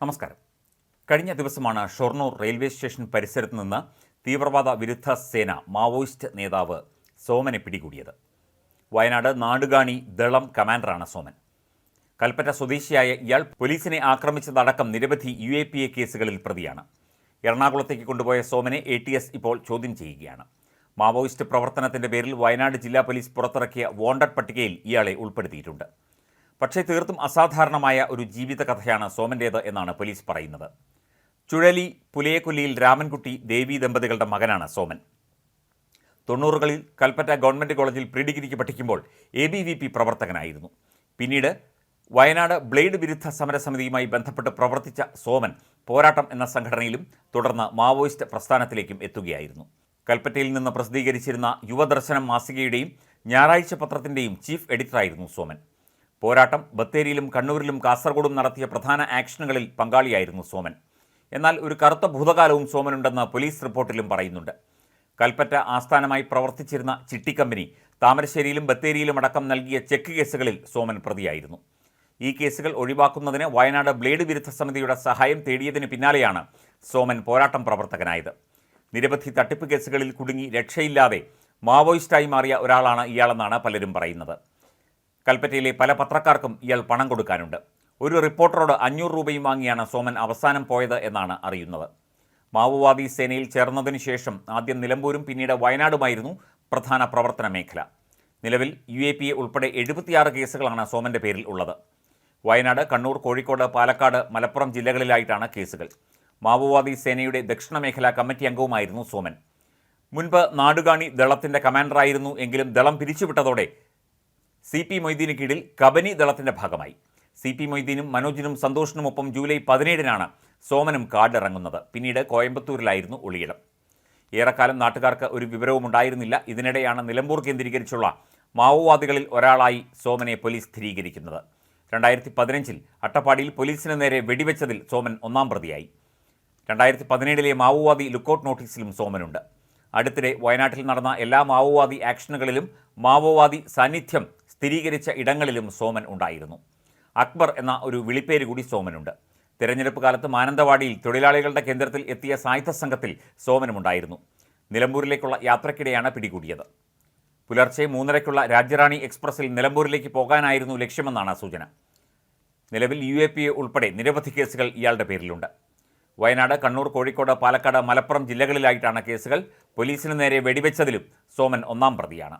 നമസ്കാരം. കഴിഞ്ഞ ദിവസമാണ് ഷൊർണൂർ റെയിൽവേ സ്റ്റേഷൻ പരിസരത്ത് നിന്ന് തീവ്രവാദ വിരുദ്ധ സേന മാവോയിസ്റ്റ് നേതാവ് സോമനെ പിടികൂടിയത്. വയനാട് നാടുകാണി ദളം കമാൻഡറാണ് സോമൻ. കൽപ്പറ്റ സ്വദേശിയായ ഇയാൾ പോലീസിനെ ആക്രമിച്ചതടക്കം നിരവധി യു എ പി എ കേസുകളിൽ പ്രതിയാണ്. എറണാകുളത്തേക്ക് കൊണ്ടുപോയ സോമനെ എ ടി എസ് ഇപ്പോൾ ചോദ്യം ചെയ്യുകയാണ്. മാവോയിസ്റ്റ് പ്രവർത്തനത്തിന്റെ പേരിൽ വയനാട് ജില്ലാ പോലീസ് പുറത്തിറക്കിയ വോണ്ടഡ് പട്ടികയിൽ ഇയാളെ ഉൾപ്പെടുത്തിയിട്ടുണ്ട്. പക്ഷേ തീർത്തും അസാധാരണമായ ഒരു ജീവിത കഥയാണ് സോമന്റേത് എന്നാണ് പോലീസ് പറയുന്നത്. ചുഴലി പുലയക്കൊല്ലിയിൽ രാമൻകുട്ടി ദേവി ദമ്പതികളുടെ മകനാണ് സോമൻ. തൊണ്ണൂറുകളിൽ കൽപ്പറ്റ ഗവൺമെന്റ് കോളേജിൽ പ്രീ ഡിഗ്രിക്ക് പഠിക്കുമ്പോൾ എ ബി വി പി പ്രവർത്തകനായിരുന്നു. പിന്നീട് വയനാട് ബ്ലേഡ് വിരുദ്ധ സമരസമിതിയുമായി ബന്ധപ്പെട്ട് പ്രവർത്തിച്ച സോമൻ പോരാട്ടം എന്ന സംഘടനയിലും തുടർന്ന് മാവോയിസ്റ്റ് പ്രസ്ഥാനത്തിലേക്കും എത്തുകയായിരുന്നു. കൽപ്പറ്റയിൽ നിന്ന് പ്രസിദ്ധീകരിച്ചിരുന്ന യുവദർശനം മാസികയുടെയും ഞായറാഴ്ച പത്രത്തിന്റെയും ചീഫ് എഡിറ്ററായിരുന്നു സോമൻ. പോരാട്ടം ബത്തേരിയിലും കണ്ണൂരിലും കാസർഗോഡും നടത്തിയ പ്രധാന ആക്ഷനുകളിൽ പങ്കാളിയായിരുന്നു സോമൻ. എന്നാൽ ഒരു കറുത്ത ഭൂതകാലവും സോമനുണ്ടെന്ന് പോലീസ് റിപ്പോർട്ടിലും പറയുന്നുണ്ട്. കൽപ്പറ്റ ആസ്ഥാനമായി പ്രവർത്തിച്ചിരുന്ന ചിട്ടിക്കമ്പനി താമരശ്ശേരിയിലും ബത്തേരിയിലും അടക്കം നൽകിയ ചെക്ക് കേസുകളിൽ സോമൻ പ്രതിയായിരുന്നു. ഈ കേസുകൾ ഒഴിവാക്കുന്നതിന് വയനാട് ബ്ലേഡ് വിരുദ്ധ സമിതിയുടെ സഹായം തേടിയതിന് പിന്നാലെയാണ് സോമൻ പോരാട്ടം പ്രവർത്തകനായത്. നിരവധി തട്ടിപ്പ് കേസുകളിൽ കുടുങ്ങി രക്ഷയില്ലാതെ മാവോയിസ്റ്റായി മാറിയ ഒരാളാണ് ഇയാളെന്നാണ് പലരും പറയുന്നത്. കൽപ്പറ്റയിലെ പല പത്രക്കാർക്കും ഇയാൾ പണം കൊടുക്കാനുണ്ട്. ഒരു റിപ്പോർട്ടറോട് അഞ്ഞൂറ് രൂപയും വാങ്ങിയാണ് സോമൻ അവസാനം പോയത് എന്നാണ് അറിയുന്നത്. മാവോവാദി സേനയിൽ ചേർന്നതിനു ശേഷം ആദ്യം നിലമ്പൂരും പിന്നീട് വയനാടുമായിരുന്നു പ്രധാന പ്രവർത്തന മേഖല. നിലവിൽ യു എ പി എ ഉൾപ്പെടെ എഴുപത്തിയാറ് കേസുകളാണ് സോമന്റെ പേരിൽ ഉള്ളത്. വയനാട് കണ്ണൂർ കോഴിക്കോട് പാലക്കാട് മലപ്പുറം ജില്ലകളിലായിട്ടാണ് കേസുകൾ. മാവോവാദി സേനയുടെ ദക്ഷിണ മേഖലാ കമ്മിറ്റി അംഗവുമായിരുന്നു സോമൻ. മുൻപ് നാടുകാണി ദളത്തിന്റെ കമാൻഡറായിരുന്നു എങ്കിലും ദളം പിരിച്ചുവിട്ടതോടെ സി പി മൊയ്തീന് കീഴിൽ കബനി ദളത്തിന്റെ ഭാഗമായി. സി പി മൊയ്തീനും മനോജിനും സന്തോഷിനുമൊപ്പം ജൂലൈ പതിനേഴിനാണ് സോമനും കാർഡിറങ്ങുന്നത്. പിന്നീട് കോയമ്പത്തൂരിലായിരുന്നു ഒളിയിടം. ഏറെക്കാലം നാട്ടുകാർക്ക് ഒരു വിവരവും ഉണ്ടായിരുന്നില്ല. ഇതിനിടെയാണ് നിലമ്പൂർ കേന്ദ്രീകരിച്ചുള്ള മാവോവാദികളിൽ ഒരാളായി സോമനെ പോലീസ് സ്ഥിരീകരിക്കുന്നത്. രണ്ടായിരത്തി പതിനഞ്ചിൽ അട്ടപ്പാടിയിൽ പോലീസിന് നേരെ വെടിവെച്ചതിൽ സോമൻ ഒന്നാം പ്രതിയായി. രണ്ടായിരത്തി പതിനേഴിലെ മാവോവാദി ലുക്കൌട്ട് നോട്ടീസിലും സോമനുണ്ട്. അടുത്തിടെ വയനാട്ടിൽ നടന്ന എല്ലാ മാവോവാദി ആക്ഷനുകളിലും മാവോവാദി സാന്നിധ്യം സ്ഥിരീകരിച്ച ഇടങ്ങളിലും സോമൻ ഉണ്ടായിരുന്നു. അക്ബർ എന്ന ഒരു വിളിപ്പേര് കൂടി സോമനുണ്ട്. തിരഞ്ഞെടുപ്പ് കാലത്ത് മാനന്തവാടിയിൽ തൊഴിലാളികളുടെ കേന്ദ്രത്തിൽ എത്തിയ സായുധ സംഘത്തിൽ സോമനുമുണ്ടായിരുന്നു. നിലമ്പൂരിലേക്കുള്ള യാത്രക്കിടെയാണ് പിടികൂടിയത്. പുലർച്ചെ മൂന്നരയ്ക്കുള്ള രാജ്യറാണി എക്സ്പ്രസിൽ നിലമ്പൂരിലേക്ക് പോകാനായിരുന്നു ലക്ഷ്യമെന്നാണ് സൂചന. നിലവിൽ യു എ പി എ ഉൾപ്പെടെ നിരവധി കേസുകൾ ഇയാളുടെ പേരിലുണ്ട്. വയനാട് കണ്ണൂർ കോഴിക്കോട് പാലക്കാട് മലപ്പുറം ജില്ലകളിലായിട്ടാണ് കേസുകൾ. പോലീസിന് നേരെ വെടിവെച്ചതിലും സോമൻ ഒന്നാം പ്രതിയാണ്.